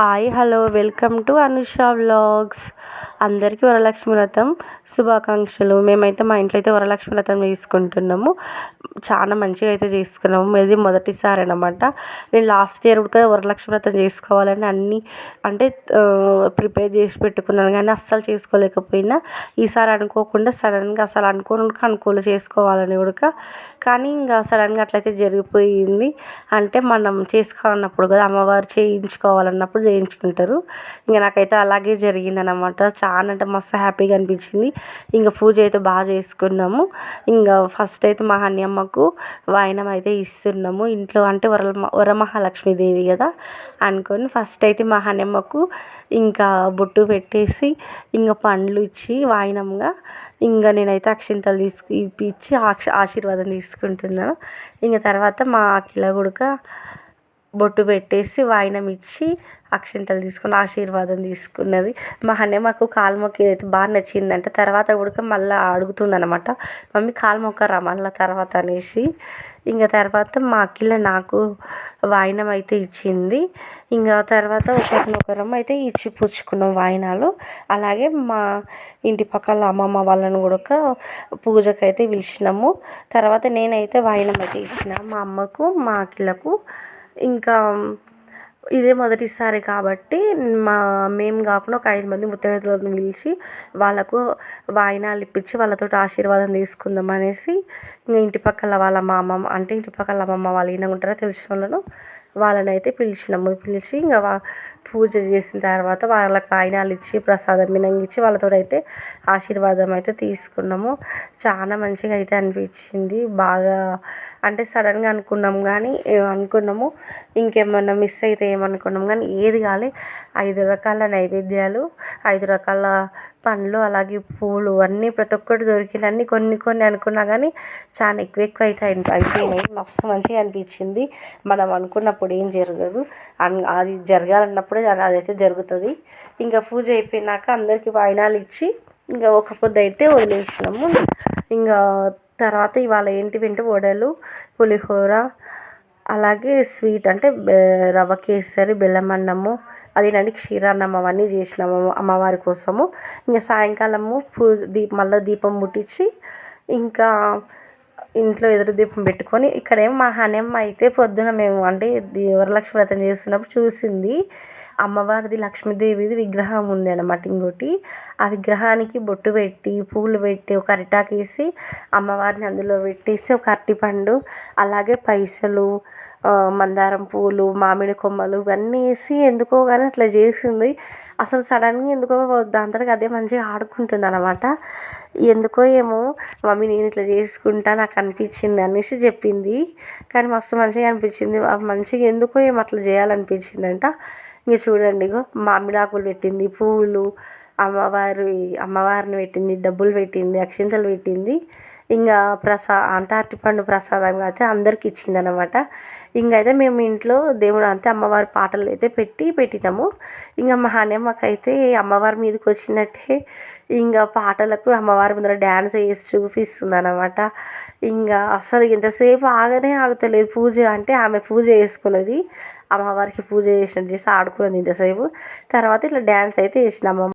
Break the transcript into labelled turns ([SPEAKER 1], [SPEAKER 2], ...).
[SPEAKER 1] Hi hello welcome to Anusha vlogs. అందరికీ వరలక్ష్మి వ్రతం శుభాకాంక్షలు. మేమైతే మా ఇంట్లో అయితే వరలక్ష్మి వ్రతం చేసుకుంటున్నాము. చాలా మంచిగా అయితే చేసుకున్నాము. ఇది మొదటిసారి అనమాట నేను లాస్ట్ ఇయర్ కూడా వరలక్ష్మి వ్రతం చేసుకోవాలని అన్నీ అంటే ప్రిపేర్ చేసి పెట్టుకున్నాను కానీ అస్సలు చేసుకోలేకపోయినా ఈసారి అనుకోకుండా సడన్గా అసలు అనుకోని అనుకోలే చేసుకోవాలని కూడా కానీ ఇంకా సడన్గా అట్లయితే జరిగిపోయింది. అంటే మనం చేసుకోవాలన్నప్పుడు కదా అమ్మవారు చేయించుకోవాలన్నప్పుడు చేయించుకుంటారు. ఇంకా నాకైతే అలాగే జరిగిందనమాట చాలా చాలా అంటే మస్తు హ్యాపీగా అనిపించింది. ఇంకా పూజ అయితే బాగా చేసుకున్నాము. ఇంకా ఫస్ట్ అయితే మా అమ్మకు వాయినం అయితే ఇస్తున్నాము. ఇంట్లో అంటే వర వరమహాలక్ష్మీదేవి కదా అనుకొని ఫస్ట్ అయితే మా అమ్మకు ఇంకా బొట్టు పెట్టేసి ఇంకా పండ్లు ఇచ్చి వాయినంగా ఇంకా నేనైతే అక్షింతలు తీసుకు ఇప్పించి ఆశీర్వాదం తీసుకుంటున్నాను. ఇంకా తర్వాత మా అఖిల కొడుక బొట్టు పెట్టేసి వాయినం ఇచ్చి అక్షింతలు తీసుకుని ఆశీర్వాదం తీసుకున్నది. మా మాకు కాలు మొక్కి అయితే బాగా నచ్చిందంట తర్వాత కూడా మళ్ళీ అడుగుతుంది అనమాట మమ్మీ కాలు మొక్కరా మళ్ళీ తర్వాత అనేసి. ఇంకా తర్వాత మా అఖిల నాకు వాయినం అయితే ఇచ్చింది. ఇంకా తర్వాత ఒకరినొకరం అయితే ఇచ్చి పుచ్చుకున్నాం వాయినాలు. అలాగే మా ఇంటి పక్కల అమ్మమ్మ వాళ్ళని కూడా పూజకు అయితే పిలిచినాము. తర్వాత నేనైతే వాయినం అయితే ఇచ్చిన మా అమ్మకు మా అఖిలకు ఇంకా ఇదే మొదటిసారి కాబట్టి మా మేము కాకుండా ఒక ఐదు మంది ముత్తైదులను పిలిచి వాళ్ళకు వాయినాలు ఇప్పించి వాళ్ళతో ఆశీర్వాదం తీసుకుందాం అనేసి ఇంకా ఇంటి పక్కల వాళ్ళ మా అమ్మమ్మ అంటే ఇంటి పక్కల అమ్మమ్మ వాళ్ళు ఈయన ఉంటారో తెలిసిన వాళ్ళను వాళ్ళని అయితే పిలిచినాము. పిలిచి ఇంకా పూజ చేసిన తర్వాత వాళ్ళకి వాయినాలు ఇచ్చి ప్రసాదం మినంగా ఇచ్చి వాళ్ళతో అయితే ఆశీర్వాదం అయితే తీసుకున్నాము. చాలా మంచిగా అయితే అనిపించింది. బాగా అంటే సడన్గా అనుకున్నాం కానీ అనుకున్నాము. ఇంకేమన్నా మిస్ అయితే ఏమనుకున్నాం కానీ ఏది కాలే. ఐదు రకాల నైవేద్యాలు ఐదు రకాల పండ్లు అలాగే పూలు అన్నీ ప్రతి ఒక్కటి దొరికినన్ని కొన్ని కొన్ని అనుకున్నా కానీ చాలా ఎక్కువ ఎక్కువ అయితే అయిపోయినాయి మస్తు మంచిగా అనిపించింది. మనం అనుకున్నప్పుడు ఏం జరగదు. అది జరగాలన్నప్పుడే అదైతే జరుగుతుంది. ఇంకా పూజ అయిపోయినాక అందరికీ వాయినాలు ఇచ్చి ఇంకా ఒక పొద్దు అయితే వదిలేసినాము. ఇంకా తర్వాత ఇవాళ ఏంటివంటే వడలు పులిహోర అలాగే స్వీట్ అంటే రవ్వ కేసరి బెల్లం అన్నము అదేనండి క్షీరాన్నం అవన్నీ చేసినాము అమ్మవారి కోసము. ఇంకా సాయంకాలము పూ దీపం మళ్ళీ దీపం ముట్టించి ఇంకా ఇంట్లో ఎదురు దీపం పెట్టుకొని ఇక్కడేమో మా హనమ్మ అయితే పొద్దున మేము అంటే వరలక్ష్మి వ్రతం చేస్తున్నప్పుడు చూసింది. అమ్మవారిది లక్ష్మీదేవిది విగ్రహం ఉంది అనమాట ఇంకోటి. ఆ విగ్రహానికి బొట్టు పెట్టి పూలు పెట్టి ఒక అరిటాకు వేసి అమ్మవారిని అందులో పెట్టేసి ఒక అరటిపండు అలాగే పైసలు మందారం పూలు మామిడి కొమ్మలు ఇవన్నీ వేసి ఎందుకో కానీ అట్లా చేసింది. అసలు సడన్గా ఎందుకో దాంతో అదే మంచిగా ఆడుకుంటుంది అనమాట ఎందుకో ఏమో మమ్మీ నేను ఇట్లా చేసుకుంటా నాకు అనిపించింది అనేసి చెప్పింది. కానీ మస్తు మంచిగా అనిపించింది. మంచిగా ఎందుకో ఏమో అట్లా చేయాలనిపించిందంట. ఇంక చూడండి ఇగో మామిడాకులు పెట్టింది పువ్వులు అమ్మవారి అమ్మవారిని పెట్టింది డబ్బులు పెట్టింది అక్షింతలు పెట్టింది. ఇంకా ప్రసా అంటే అరటిపండు ప్రసాదంగా అయితే అందరికి ఇచ్చింది అనమాట ఇంకైతే మేము ఇంట్లో దేవుడు అంతే అమ్మవారి పాటలు అయితే పెట్టి పెట్టినాము. ఇంకా మా అయితే అమ్మవారి మీదకి వచ్చినట్టే ఇంకా పాటలకు అమ్మవారి ముందర డ్యాన్స్ వేసి చూపిస్తుంది అనమాట ఇంకా అసలు ఎంతసేపు ఆగనే ఆగుతలేదు పూజ. అంటే ఆమె పూజ చేసుకున్నది అమ్మవారికి పూజ చేసినట్టు చేసి ఆడుకున్నది ఇంతసేపు. తర్వాత ఇట్లా డ్యాన్స్ అయితే వేసింది అమ్మమ్మ